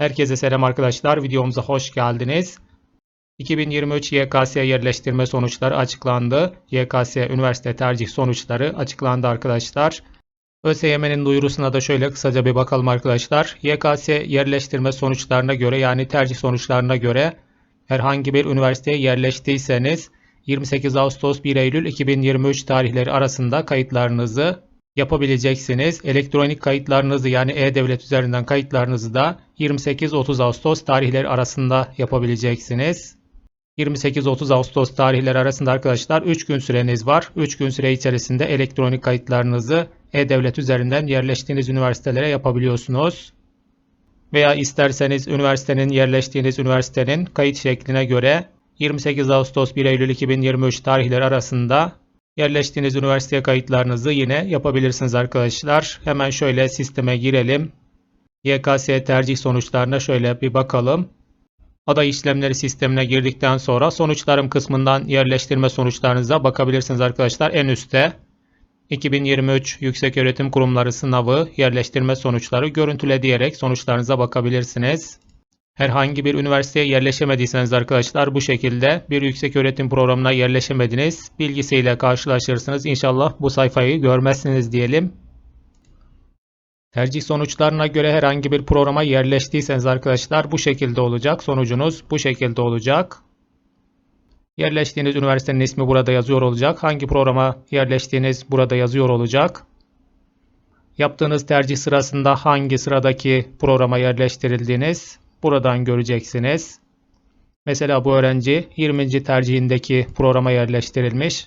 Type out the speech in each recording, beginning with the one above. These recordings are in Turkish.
Herkese selam arkadaşlar. Videomuza hoş geldiniz. 2023 YKS yerleştirme sonuçları açıklandı. YKS üniversite tercih sonuçları açıklandı arkadaşlar. ÖSYM'nin duyurusuna da şöyle kısaca bir bakalım arkadaşlar. YKS yerleştirme sonuçlarına göre yani tercih sonuçlarına göre herhangi bir üniversiteye yerleştiyseniz 28 Ağustos 1 Eylül 2023 tarihleri arasında kayıtlarınızı yapabileceksiniz. Elektronik kayıtlarınızı yani e-devlet üzerinden kayıtlarınızı da 28-30 Ağustos tarihleri arasında yapabileceksiniz. 28-30 Ağustos tarihleri arasında arkadaşlar 3 gün süreniz var. 3 gün süre içerisinde elektronik kayıtlarınızı e-devlet üzerinden yerleştiğiniz üniversitelere yapabiliyorsunuz. Veya isterseniz üniversitenin yerleştiğiniz üniversitenin kayıt şekline göre 28 Ağustos 1 Eylül 2023 tarihleri arasında yerleştiğiniz üniversiteye kayıtlarınızı yine yapabilirsiniz arkadaşlar. Hemen şöyle sisteme girelim. YKS tercih sonuçlarına şöyle bir bakalım. Aday işlemleri sistemine girdikten sonra sonuçlarım kısmından yerleştirme sonuçlarınıza bakabilirsiniz arkadaşlar. En üstte 2023 Yükseköğretim Kurumları sınavı yerleştirme sonuçları görüntüle diyerek sonuçlarınıza bakabilirsiniz. Herhangi bir üniversiteye yerleşemediyseniz arkadaşlar bu şekilde bir yükseköğretim programına yerleşemediniz bilgisiyle karşılaşırsınız. İnşallah bu sayfayı görmezsiniz diyelim. Tercih sonuçlarına göre herhangi bir programa yerleştiyseniz arkadaşlar bu şekilde olacak. Sonucunuz bu şekilde olacak. Yerleştiğiniz üniversitenin ismi burada yazıyor olacak. Hangi programa yerleştiğiniz burada yazıyor olacak. Yaptığınız tercih sırasında hangi sıradaki programa yerleştirildiğiniz buradan göreceksiniz. Mesela bu öğrenci 20. tercihindeki programa yerleştirilmiş.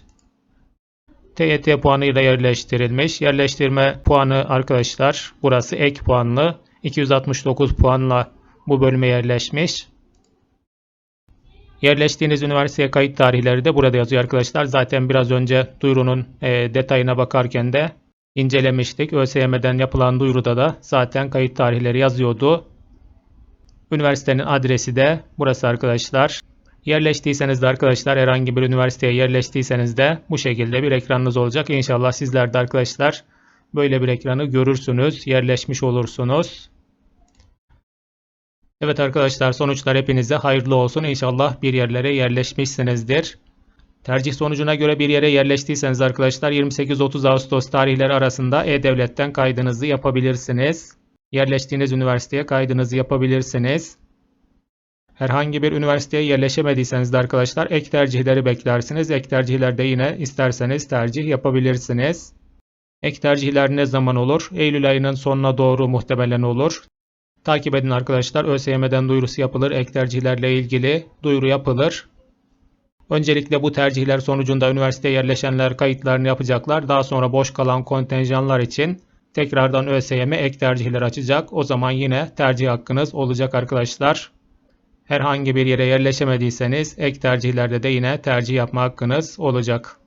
TYT puanıyla yerleştirilmiş. Yerleştirme puanı arkadaşlar burası ek puanlı. 269 puanla bu bölüme yerleşmiş. Yerleştiğiniz üniversiteye kayıt tarihleri de burada yazıyor arkadaşlar. Zaten biraz önce duyurunun e, detayına bakarken de incelemiştik. ÖSYM'den yapılan duyuruda da zaten kayıt tarihleri yazıyordu. Üniversitenin adresi de burası arkadaşlar. Yerleştiyseniz de arkadaşlar herhangi bir üniversiteye yerleştiyseniz de bu şekilde bir ekranınız olacak. İnşallah sizler de arkadaşlar böyle bir ekranı görürsünüz. Yerleşmiş olursunuz. Evet arkadaşlar sonuçlar hepinize hayırlı olsun. İnşallah bir yerlere yerleşmişsinizdir. Tercih sonucuna göre bir yere yerleştiyseniz arkadaşlar 28-30 Ağustos tarihleri arasında E-Devlet'ten kaydınızı yapabilirsiniz. Yerleştiğiniz üniversiteye kaydınızı yapabilirsiniz. Herhangi bir üniversiteye yerleşemediyseniz de arkadaşlar ek tercihleri beklersiniz. Ek tercihlerde yine isterseniz tercih yapabilirsiniz. Ek tercihler ne zaman olur? Eylül ayının sonuna doğru muhtemelen olur. Takip edin arkadaşlar. ÖSYM'den duyurusu yapılır. Ek tercihlerle ilgili duyuru yapılır. Öncelikle bu tercihler sonucunda üniversiteye yerleşenler kayıtlarını yapacaklar. Daha sonra boş kalan kontenjanlar için tekrardan ÖSYM ek tercihler açacak. O zaman yine tercih hakkınız olacak arkadaşlar. Herhangi bir yere yerleşemediyseniz ek tercihlerde de yine tercih yapma hakkınız olacak.